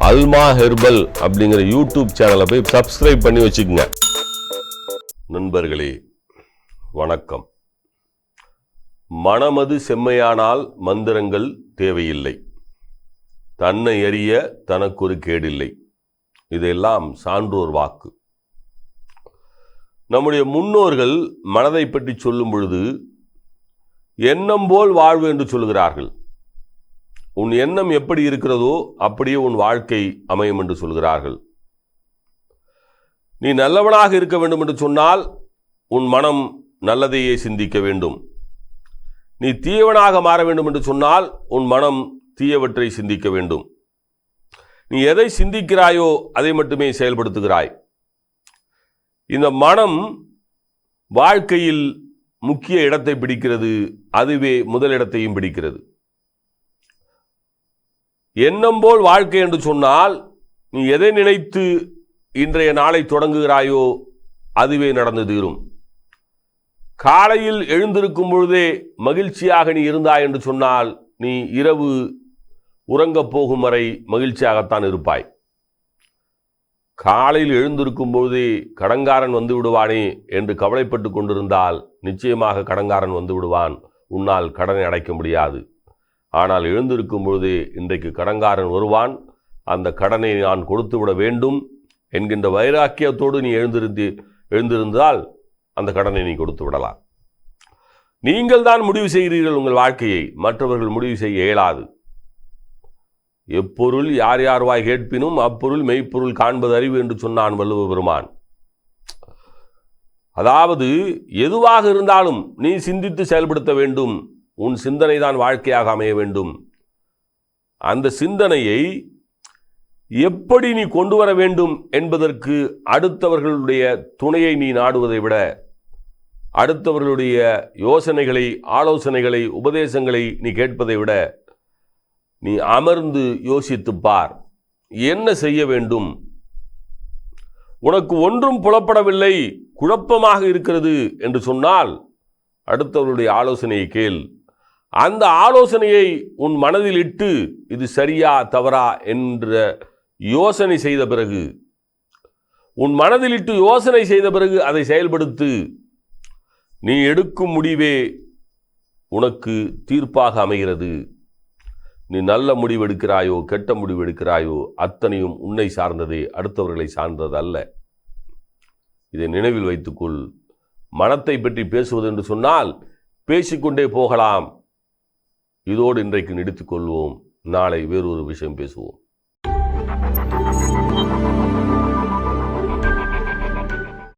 அல்மா herbal அப்படிங்கிற YouTube சேனலை போய் சப்ஸ்கிரைப் பண்ணி வச்சுக்கோங்க. நண்பர்களே வணக்கம். மனமது செம்மையானால் மந்திரங்கள் தேவையில்லை. தன்னை அறிய தனக்கொரு கேடில்லை. இதெல்லாம் சான்றோர் வாக்கு. நம்முடைய முன்னோர்கள் மனதை பற்றி சொல்லும் பொழுது எண்ணம் போல் வாழ்வு என்று சொல்கிறார்கள் உன் எண்ணம் எப்படி இருக்கிறதோ அப்படியே உன் வாழ்க்கை அமையும் என்று சொல்கிறார்கள். நீ நல்லவனாக இருக்க வேண்டும் என்று சொன்னால் உன் மனம் நல்லதையே சிந்திக்க வேண்டும். நீ தீயவனாக மாற வேண்டும் என்று சொன்னால் உன் மனம் தீயவற்றை சிந்திக்க வேண்டும். நீ எதை சிந்திக்கிறாயோ அதை மட்டுமே செயல்படுத்துகிறாய். இந்த மனம் வாழ்க்கையில் முக்கிய இடத்தை பிடிக்கிறது அதுவே முதலிடத்தையும் பிடிக்கிறது. எண்ணம் போல் வாழ்க்கை என்று சொன்னால் நீ எதை நினைத்து இன்றைய நாளை தொடங்குகிறாயோ அதுவே நடந்து தீரும். காலையில் எழுந்திருக்கும் பொழுதே மகிழ்ச்சியாக நீ இருந்தாய் என்று சொன்னால் நீ இரவு உறங்கப் போகும் வரை மகிழ்ச்சியாகத்தான் இருப்பாய். காலையில் எழுந்திருக்கும் பொழுதே கடங்காரன் வந்து விடுவானே என்று கவலைப்பட்டு கொண்டிருந்தால் நிச்சயமாக கடங்காரன் வந்து விடுவான். உன்னால் கடனை அடைக்க முடியாது. ஆனால் எழுந்திருக்கும் பொழுதே இன்றைக்கு கடங்காரன் வருவான். அந்த கடனை நான் கொடுத்து விட வேண்டும் என்கின்ற வைராக்கியத்தோடு நீ எழுந்திருந்து எழுந்திருந்தால் அந்த கடனை நீ கொடுத்து விடலாம். நீங்கள் தான் முடிவு செய்கிறீர்கள் உங்கள் வாழ்க்கையை மற்றவர்கள் முடிவு செய்ய இயலாது. எப்பொருள் யார் யார் வாய் கேட்பினும் அப்பொருள் மெய்ப்பொருள் காண்பது அறிவு என்று சொன்னான் வள்ளுவ பெருமான். அதாவது எதுவாக இருந்தாலும் நீ சிந்தித்து செயல்படுத்த வேண்டும். உன் சிந்தனை தான் வாழ்க்கையாக அமைய வேண்டும். அந்த சிந்தனையை எப்படி நீ கொண்டு வர வேண்டும் என்பதற்கு அடுத்தவர்களுடைய துணையை நீ நாடுவதை விட அடுத்தவர்களுடைய யோசனைகளை ஆலோசனைகளை உபதேசங்களை நீ கேட்பதை விட நீ அமர்ந்து யோசித்துப் பார். என்ன செய்ய வேண்டும்? உனக்கு ஒன்றும் புலப்படவில்லை குழப்பமாக இருக்கிறது என்று சொன்னால் அடுத்தவர்களுடைய ஆலோசனையை கேள். அந்த ஆலோசனையை உன் மனதில் இட்டு இது சரியா தவறா என்ற யோசனை செய்த பிறகு உன் மனதில் இட்டு யோசனை செய்த பிறகு அதை செயல்படுத்து நீ எடுக்கும் முடிவே உனக்கு தீர்ப்பாக அமைகிறது. நீ நல்ல முடிவு எடுக்கிறாயோ கெட்ட முடிவு எடுக்கிறாயோ அத்தனையும் உன்னை சார்ந்ததே அடுத்தவர்களை சார்ந்தது அல்ல. இதை நினைவில் வைத்துக்கொள். மனத்தை பற்றி பேசுவது என்று சொன்னால் பேசிக்கொண்டே போகலாம். இதோடு இன்றைக்கு நிடித்துக் கொள்வோம் நாளை வேறொரு விஷயம் பேசுவோம்.